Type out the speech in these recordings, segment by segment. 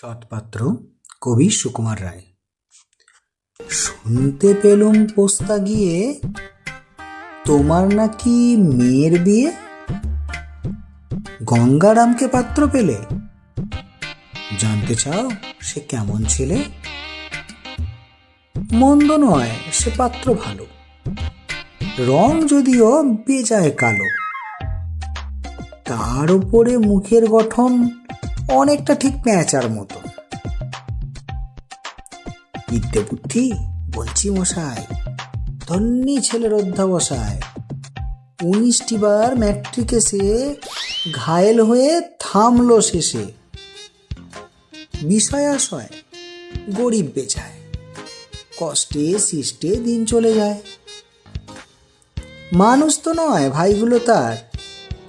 সৎপাত্র কবি সুকুমার রায়। শুনতে পেলুম পোস্তা গিয়ে, তোমার নাকি মেয়ের বিয়ে? গঙ্গারামকে পাত্র পেলে? জানতে চাও সে কেমন ছেলে? মন্দ নয়, সে পাত্র ভালো। রং যদিও বেজায় কালো। তার উপরে মুখের গঠন অনেকটা ঠিক প্যাঁচার মতো। বিদ্যে বুদ্ধি, বলছি মশাই, ধন্যী ছেলের অধ্যাবসায়। উনিশটি বার ম্যাট্রিকে সে ঘায়েল হয়ে থামলো শেষে। বিষয় আশয় গরিব বেচায়। কষ্টে সৃষ্টে দিন চলে যায়। মানুষ তো নয়, ভাইগুলো তার।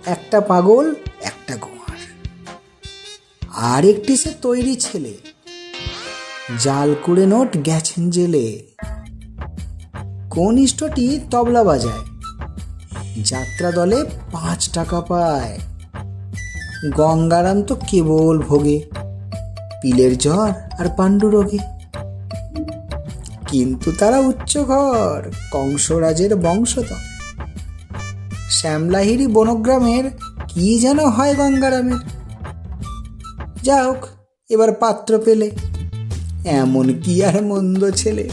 একটা পাগল আর একটি সে তৈরি ছেলে। জাল কুড়ে নোট গেছেন জেলে। কনিষ্ঠটি তবলা বাজায়। যাত্রা দলে পাঁচ টাকা পায়। গঙ্গারাম তো কেবল ভোগে, পিলের জ্বর আর পাণ্ডু রোগে। কিন্তু তারা উচ্চ ঘর, কংসরাজের বংশধর। শ্যামলাহিরি বনগ্রামের কি যেন হয় গঙ্গারামের। যা হোক এবার পাত্র পেলে। এমন কি আর মন্দ ছেলে?